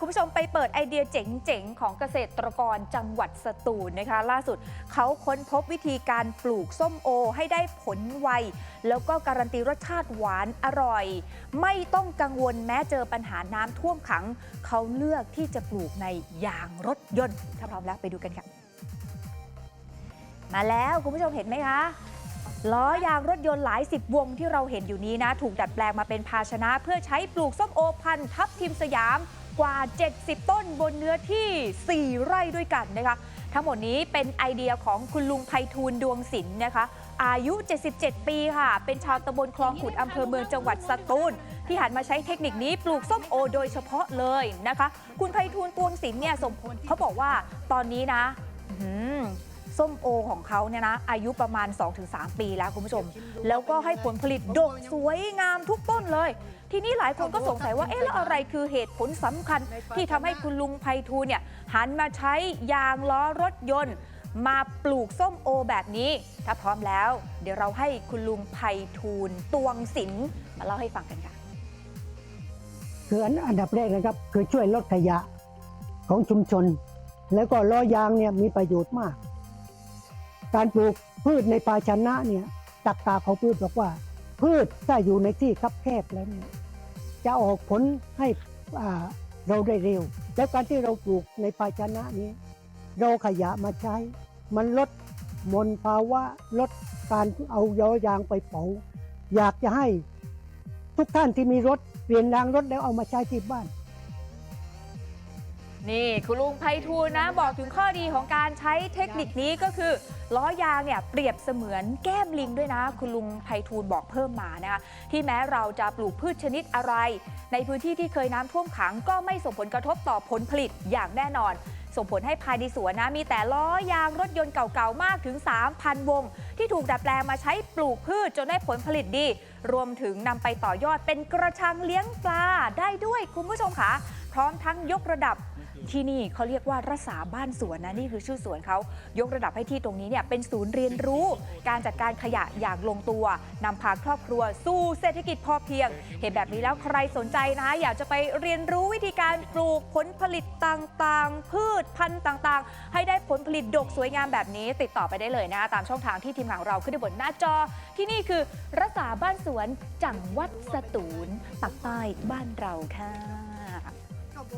คุณผู้ชมไปเปิดไอเดียเจ๋งๆ ของเกษตรกรจังหวัดสตูลนะคะ ล่าสุดเขาค้นพบวิธีการปลูกส้มโอให้ได้ผลไว แล้วก็การันตีรสชาติหวานอร่อย ไม่ต้องกังวลแม้เจอปัญหาน้ำท่วมขัง เขาเลือกที่จะปลูกในยางรถยนต์ ถ้าพร้อมแล้วไปดูกันค่ะ มาแล้วคุณผู้ชมเห็นไหมคะล้อยางรถยนต์หลายสิบวงที่เราเห็นอยู่นี้นะ ถูกดัดแปลงมาเป็นภาชนะ เพื่อใช้ปลูกส้มโอพันธุ์ทับทิมสยาม กว่า 70 ต้นบนเนื้อที่ 4 ไร่ด้วยกันนะคะ ทั้งหมดนี้เป็นไอเดียของคุณลุงไพฑูรย์ดวงศิลป์นะคะ อายุ 77 ปีค่ะ เป็นชาวตำบลคลองขุดอำเภอเมืองจังหวัดสตูล ที่หันมาใช้เทคนิคนี้ปลูกส้มโอโดยเฉพาะเลยนะคะ คุณไพฑูรย์ดวงศิลป์เนี่ยสมเขาบอกว่าตอนนี้นะ ส้มโอของเขาเนี่ยนะอายุประมาณ 2-3 ปีแล้วคุณผู้ชม แล้วก็ให้ผลผลิตดกสวยงามทุกต้นเลย ทีนี้หลายคนก็สงสัยว่าเอ๊ะแล้วอะไรคือเหตุผลสำคัญ ที่ทำให้คุณลุงไพฑูรย์เนี่ยหันมาใช้ยางล้อรถยนต์ มาปลูกส้มโอแบบนี้ ถ้าพร้อมแล้ว เดี๋ยวเราให้คุณลุงไพฑูรย์ตวงศิลป์มาเล่าให้ฟังกันค่ะ คืออันอันดับแรกนะครับ คือช่วยลดขยะของชุมชน แล้วก็ล้อยางเนี่ยมีประโยชน์มาก การปลูกพืชในภาชนะเนี่ยตักตาเขาพืชบอกว่า พืชถ้าอยู่ในที่คับแคบแล้วเนี่ยจะออกผลให้เราได้เร็ว แล้วการที่เราปลูกในภาชนะนี้ เราขยะมาใช้ มันลดมลภาวะลดการเอาย้อยางไปเผาอยากจะให้ทุกท่านที่มีรถเปลี่ยนรางรถแล้วเอามาใช้ที่บ้าน นี่คุณลุงไพฑูรย์นะบอกถึงข้อดีของการใช้เทคนิคนี้ก็คือล้อยางเนี่ยเปรียบเสมือนแก้มลิงด้วยนะ คุณลุงไพฑูรย์บอกเพิ่มมานะคะที่แม้เราจะปลูกพืชชนิดอะไร ในพื้นที่ที่เคยน้ำท่วมขังก็ไม่ส่งผลกระทบต่อผลผลิตอย่างแน่นอน ส่งผลให้ภายในสวนนะมีแต่ล้อยางรถยนต์เก่าๆมากถึง 3,000 วง ที่ถูกดัดแปลงมาใช้ปลูกพืชจนได้ผลผลิตดี รวมถึงนำไปต่อยอดเป็นกระชังเลี้ยงปลาได้ด้วยคุณผู้ชมค่ะพร้อมทั้งยกระดับ ที่นี่เขาเรียกว่ารักษาบ้านสวนนะนี่คือชื่อสวนเขายกระดับให้ที่ตรงนี้เนี่ยเป็นศูนย์เรียนรู้ การจัดการขยะอย่างลงตัวนำพาครอบครัว สู่เศรษฐกิจพอเพียง เห็นแบบนี้แล้วใครสนใจนะอยากจะไปเรียนรู้วิธีการปลูกผลผลิตต่างๆ พืชพันธุ์ต่างๆ ให้ได้ผลผลิตดกสวยงามแบบนี้ ติดต่อไปได้เลยนะตามช่องทางที่ทีมงานของเราขึ้นบนหน้าจอ ที่นี่คือรักษาบ้านสวนจังหวัดสตูลปักใต้บ้านเราค่ะ